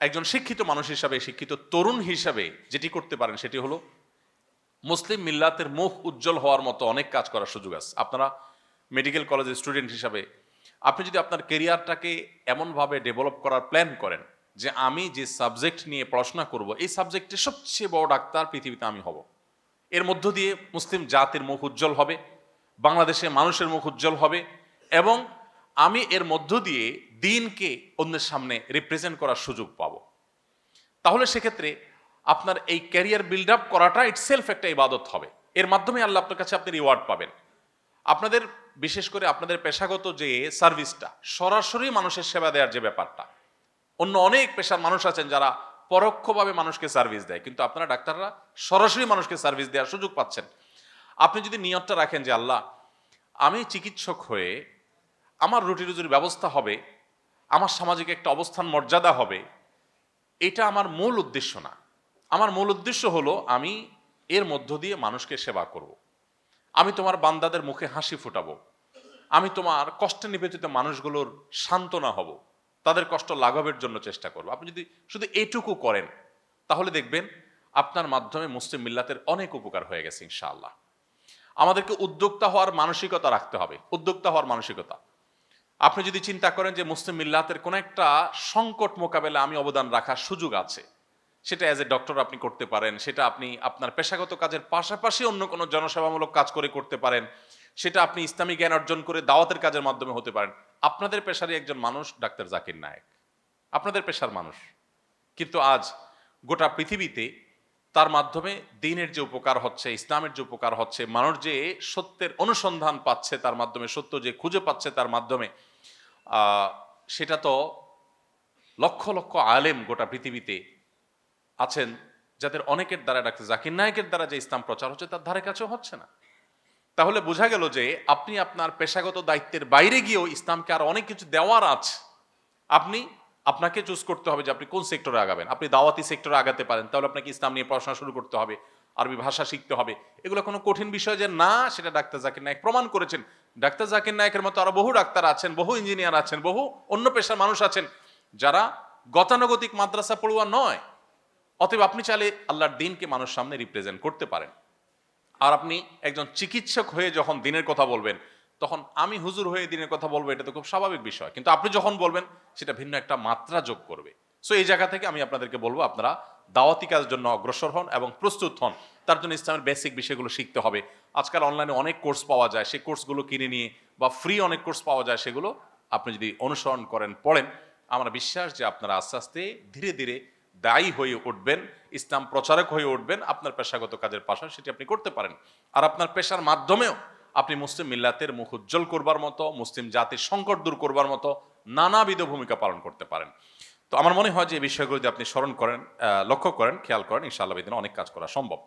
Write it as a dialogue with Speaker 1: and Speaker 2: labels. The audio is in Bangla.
Speaker 1: একজন শিক্ষিত মানুষ হিসাবে, শিক্ষিত তরুণ হিসাবে যেটি করতে পারেন সেটি হলো মুসলিম মিল্লাতের মুখ উজ্জ্বল হওয়ার মতো অনেক কাজ করার সুযোগ আছে। আপনারা মেডিকেল কলেজের স্টুডেন্ট হিসাবে, আপনি যদি আপনার কেরিয়ারটাকে এমনভাবে ডেভেলপ করার প্ল্যান করেন যে আমি যে সাবজেক্ট নিয়ে পড়াশোনা করব, এই সাবজেক্টে সবচেয়ে বড় ডাক্তার পৃথিবীতে আমি হব। এর মধ্য দিয়ে মুসলিম জাতির মুখ উজ্জ্বল হবে, বাংলাদেশে মানুষের মুখ উজ্জ্বল হবে এবং আমি এর মধ্য দিয়ে দিনকে অন্যের সামনে রিপ্রেজেন্ট করার সুযোগ পাবো। তাহলে সেক্ষেত্রে আপনার এই ক্যারিয়ার বিল্ড আপ করাটা ইট সেলফ একটা ইবাদত হবে। এর মাধ্যমে আল্লাহ আপনার কাছে আপনি রিওয়ার্ড পাবেন। আপনাদের, বিশেষ করে আপনাদের পেশাগত যে সার্ভিসটা সরাসরি মানুষের সেবা দেওয়ার যে ব্যাপারটা, অন্য অনেক পেশার মানুষ আছেন যারা পরোক্ষভাবে মানুষকে সার্ভিস দেয়, কিন্তু আপনারা ডাক্তাররা সরাসরি মানুষকে সার্ভিস দেওয়ার সুযোগ পাচ্ছেন। আপনি যদি নিয়তটা রাখেন যে আল্লাহ, আমি চিকিৎসক হয়ে আমার রুটি রুজির ব্যবস্থা হবে, আমার সামাজিক একটা অবস্থান মর্যাদা হবে এটা আমার মূল উদ্দেশ্য না। আমার মূল উদ্দেশ্য হলো আমি এর মধ্য দিয়ে মানুষকে সেবা করব। আমি তোমার বান্দাদের মুখে হাসি ফুটাবো। আমি তোমার কষ্টে নিবেদিত মানুষগুলোর সান্ত্বনা হব। তাদের কষ্ট লাঘবের জন্য চেষ্টা করব। আপনি যদি শুধু এটুকু করেন, তাহলে দেখবেন আপনার মাধ্যমে মুসলিম মিল্লাতের অনেক উপকার হয়ে গেছে ইনশাআল্লাহ। আমাদেরকে উদ্যোক্তা হওয়ার মানসিকতা রাখতে হবে। উদ্যোক্তা হওয়ার মানসিকতা। আপনি যদি চিন্তা করেন যে মুসলিম মিল্লাতের কোনো একটা সংকট মোকাবেলা আমি অবদান রাখার সুযোগ আছে, সেটা অ্যাজ এ ডক্টর আপনি করতে পারেন, সেটা আপনি আপনার পেশাগত কাজের পাশাপাশি অন্য কোনো জনসেবামূলক কাজ করে করতে পারেন, সেটা আপনি ইসলামী জ্ঞান অর্জন করে দাওয়াতের কাজের মাধ্যমে হতে পারেন, আপনাদের পেশারই একজন মানুষ ডাক্তার জাকির নায়েক। আপনাদের পেশার মানুষ। কিন্তু আজ গোটা পৃথিবীতে তার মাধ্যমে দিনের যে উপকার হচ্ছে, ইসলামের যে উপকার হচ্ছে, মানুষ যে সত্যের অনুসন্ধান পাচ্ছে, তার মাধ্যমে, সত্য যে খুঁজে পাচ্ছে, তার মাধ্যমে সেটা তো লক্ষ লক্ষ আলেম গোটা পৃথিবীতে আছেন, যাদের অনেকের দ্বারা ডাক্তার জাকির নায়কের দ্বারা যে ইসলাম প্রচার হচ্ছে, তার ধারে কাছেও হচ্ছে না। তাহলে বোঝা গেল যে আপনি আপনার পেশাগত দায়িত্বের বাইরে গিয়েও ইসলামকে আর অনেক কিছু দেওয়ার আছে আপনি, আপনাকে চুজ করতে হবে যে আপনি কোন সেক্টরে আগাবেন। আপনি দাওয়াতি সেক্টরে আগাতে পারেন, তাহলে আপনাকে ইসলাম নিয়ে পড়াশোনা শুরু করতে হবে। আরবি ভাষা শিখতে হবে। এগুলো কোনো কঠিন বিষয় যে না, সেটা ডাক্তার জাকির নায়ক প্রমাণ করেছেন। ডাক্তার জাকির নায়কের মতো আরও বহু ডাক্তার আছেন, বহু ইঞ্জিনিয়ার আছেন, বহু অন্য পেশার মানুষ আছেন, যারা গতানুগতিক মাদ্রাসা পড়ুয়া নয়। অতএব আপনি চাইলে আল্লাহর দিনকে মানুষ সামনে রিপ্রেজেন্ট করতে পারেন। আর আপনি একজন চিকিৎসক হয়ে যখন দিনের কথা বলবেন, তখন আমি হুজুর হয়ে দিনের কথা বলব, এটা তো খুব স্বাভাবিক বিষয়। কিন্তু আপনি যখন বলবেন, সেটা ভিন্ন একটা মাত্রা যোগ করবে। সো এই জায়গা থেকে আমি আপনাদেরকে বলব, আপনারা দাওয়াতি কাজের জন্য অগ্রসর হন এবং প্রস্তুত হন। তার জন্য ইসলামের বেসিক বিষয়গুলো শিখতে হবে। আজকাল অনলাইনে অনেক কোর্স পাওয়া যায়। সেই কোর্সগুলো কিনে নিয়ে বা ফ্রি অনেক কোর্স পাওয়া যায়, সেগুলো আপনি যদি অনুসরণ করেন, পড়েন, আমার বিশ্বাস যে আপনারা আস্তে আস্তে ধীরে ধীরে দায়ী হয়ে উঠবেন, ইসলাম প্রচারক হয়ে উঠবেন, আপনার পেশাগত কাজের পাশাপাশি সেটি আপনি করতে পারেন। আর আপনার পেশার মাধ্যমেও আপনি মুসলিম মিল্লাতের মুখ উজ্জ্বল করবার মতো, মুসলিম জাতির সংকট দূর করবার মতো নানাবিধ ভূমিকা পালন করতে পারেন। তো আমার মনে হয় যে এই বিষয়গুলো যদি আপনি স্মরণ করেন লক্ষ্য করেন, খেয়াল করেন, ইনশাআল্লাহ দিন অনেক কাজ করা সম্ভব।